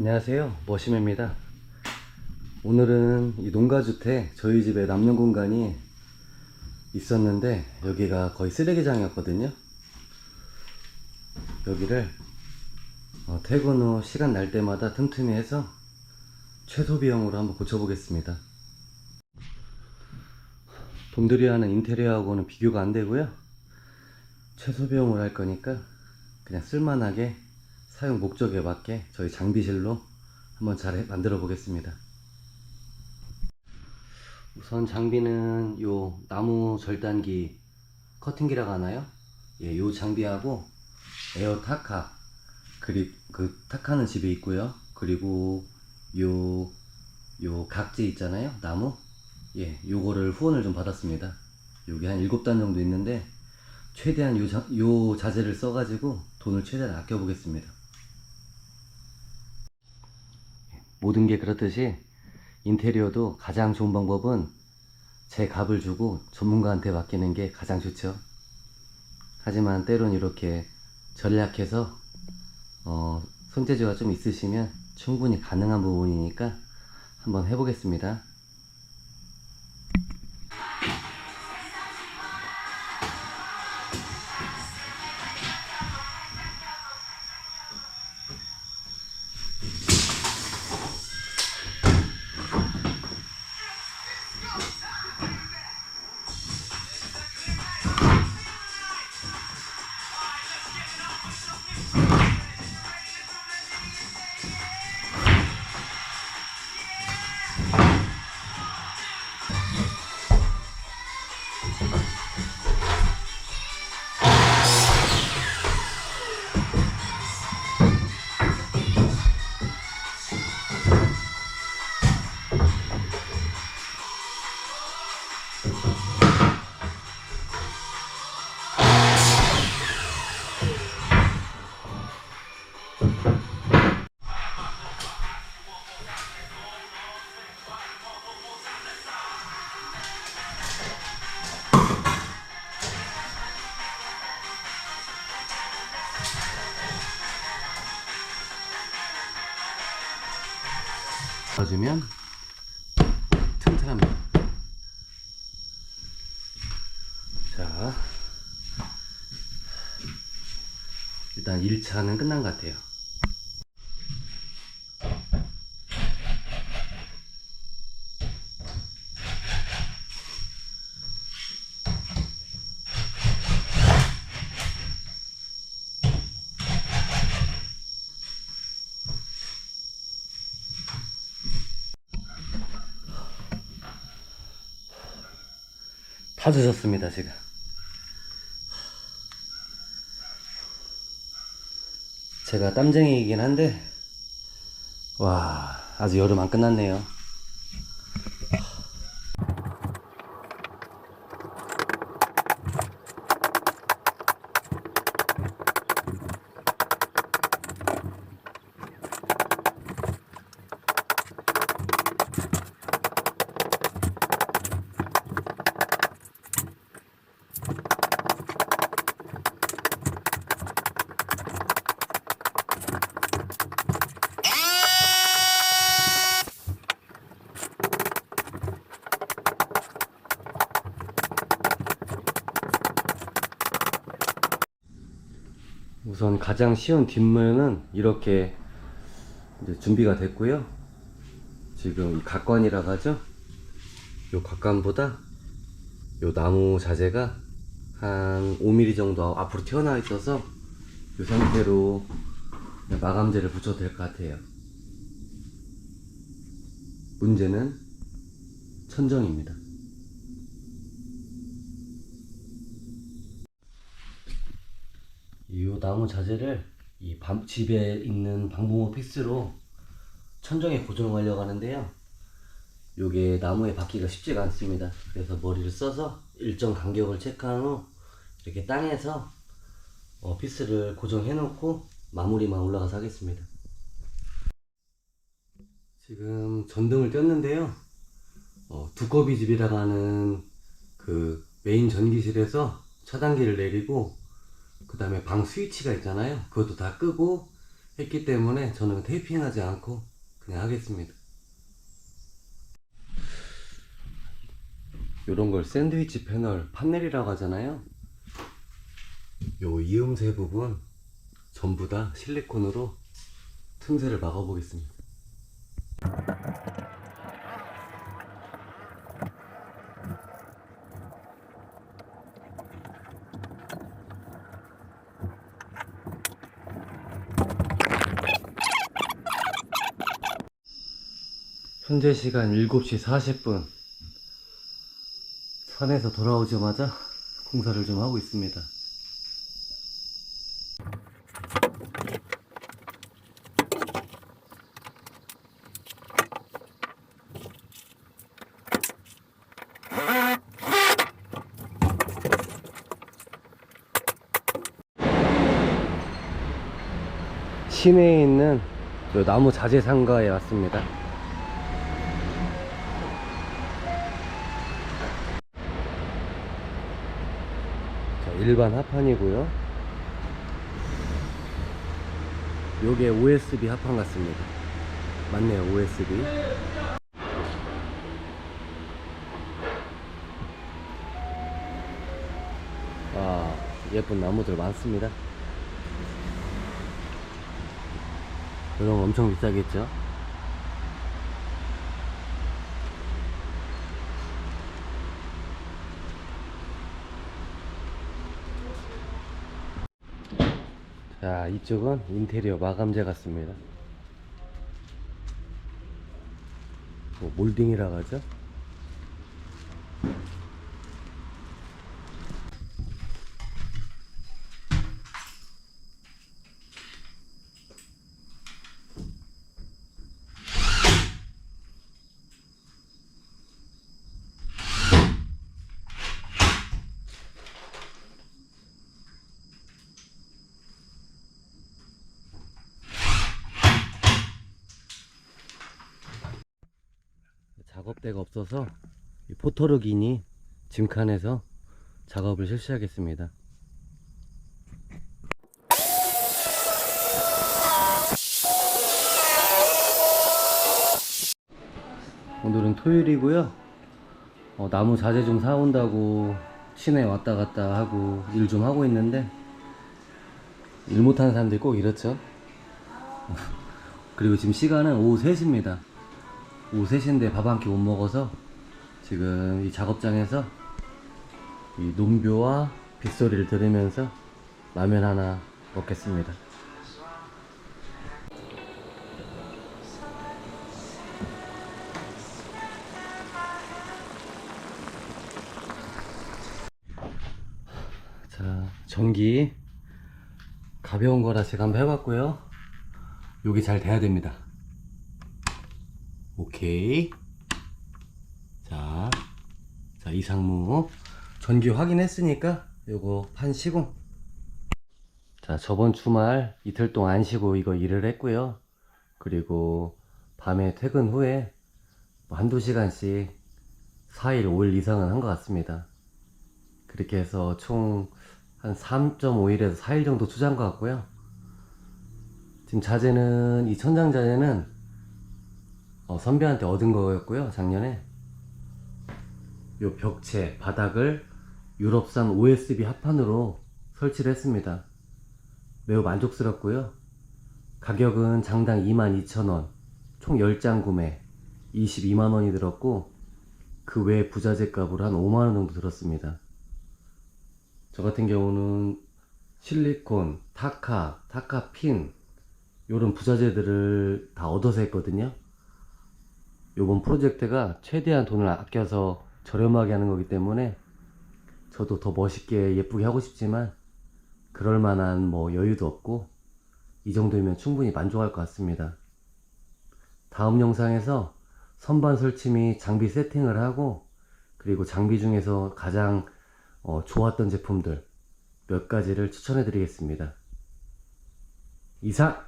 안녕하세요. 머시매입니다. 오늘은 이 농가주택 저희 집에 남는 공간이 있었는데 여기가 거의 쓰레기장이었거든요. 여기를 어, 퇴근 후 시간 날 때마다 틈틈이 해서 최소 비용으로 한번 고쳐보겠습니다. 돔들이 하는 인테리어하고는 비교가 안 되고요. 최소 비용으로 할 거니까 그냥 쓸만하게 사용 목적에 맞게 저희 장비실로 한번 잘 만들어 보겠습니다. 우선 장비는 요 나무 절단기 커팅기라고 하나요? 예, 요 장비하고 에어 타카 그리고 그 타카는 집에 있고요. 그리고 요 요 각지 있잖아요. 나무. 예, 요거를 후원을 좀 받았습니다. 요게 한 7단 정도 있는데 최대한 요, 자, 요 자재를 써가지고 돈을 최대한 아껴보겠습니다. 모든 게 그렇듯이 인테리어도 가장 좋은 방법은 제 값을 주고 전문가한테 맡기는 게 가장 좋죠. 하지만 때론 이렇게 전략해서 어, 손재주가 좀 있으시면 충분히 가능한 부분이니까 한번 해보겠습니다. 넣어주면 튼튼합니다. 자, 일단 1차는 끝난 것 같아요. 다 드셨습니다, 제가. 제가 땀쟁이이긴 한데, 와, 아직 여름 안 끝났네요. 우선 가장 쉬운 뒷면은 이렇게 준비가 됐고요. 지금 이 각관이라고 하죠. 요 각관보다 요 나무 자재가 한 5mm 정도 앞으로 튀어나와 있어서 이 상태로 마감재를 붙여도 될 것 같아요. 문제는 천정입니다. 이 나무 자재를 이 밤- 집에 있는 방부모 피스로 천정에 고정하려고 하는데요. 요게 나무에 박기가 쉽지가 않습니다. 그래서 머리를 써서 일정 간격을 체크한 후 이렇게 땅에서 어, 피스를 고정해 놓고 마무리만 올라가서 하겠습니다. 지금 전등을 뗐는데요. 어, 두꺼비 집이라고 하는 그 메인 전기실에서 차단기를 내리고 그 다음에 방 스위치가 있잖아요. 그것도 다 끄고 했기 때문에 저는 테이핑 하지 않고 그냥 하겠습니다. 이런 걸 샌드위치 패널 판넬이라고 하잖아요. 요 이음새 부분 전부 다 실리콘으로 틈새를 막아 보겠습니다. 현재 시간 7시 40분. 산에서 돌아오자마자 공사를 좀 하고 있습니다. 시내에 있는 요 나무 자재 상가에 왔습니다. 일반 합판이고요. 요게 OSB 합판 같습니다. 맞네요, OSB. 아, 예쁜 나무들 많습니다. 이런 거 엄청 비싸겠죠? 자, 이쪽은 인테리어 마감재 같습니다. 뭐 몰딩이라고 하죠? 작업대가 없어서 이 포토르긴이 짐칸에서 작업을 실시하겠습니다. 오늘은 토요일이고요. 어, 나무 자재 좀 사온다고 시내 왔다 갔다 하고 일 좀 하고 있는데 일 못하는 사람들이 꼭 이렇죠. 그리고 지금 시간은 오후 3시입니다. 오후 3시인데 밥 한 끼 못 먹어서 지금 이 작업장에서 이 농교와 빗소리를 들으면서 라면 하나 먹겠습니다. 자, 전기 가벼운 거라 제가 한번 해봤고요. 여기 잘 돼야 됩니다. 오케이. 자, 자 이상무 전기 확인했으니까 요거 판 시공. 자 저번 주말 이틀 동안 안 쉬고 이거 일을 했고요. 그리고 밤에 퇴근 후에 뭐 한두 시간씩 4일, 5일 이상은 한 것 같습니다. 그렇게 해서 총 한 3.5일에서 4일 정도 투자한 것 같고요. 지금 자재는 이 천장 자재는 어, 선배한테 얻은 거였고요 작년에. 요 벽체 바닥을 유럽산 OSB 합판으로 설치를 했습니다. 매우 만족스럽고요. 가격은 장당 22,000원 총 10장 구매 22만원이 들었고 그외 부자재 값으로 한 5만원 정도 들었습니다. 저 같은 경우는 실리콘, 타카, 타카핀 요런 부자재들을 다 얻어서 했거든요 요번 프로젝트가 최대한 돈을 아껴서 저렴하게 하는 거기 때문에 저도 더 멋있게 예쁘게 하고 싶지만 그럴 만한 뭐 여유도 없고 이 정도면 충분히 만족할 것 같습니다. 다음 영상에서 선반 설치 및 장비 세팅을 하고 그리고 장비 중에서 가장 어, 좋았던 제품들 몇 가지를 추천해 드리겠습니다. 이상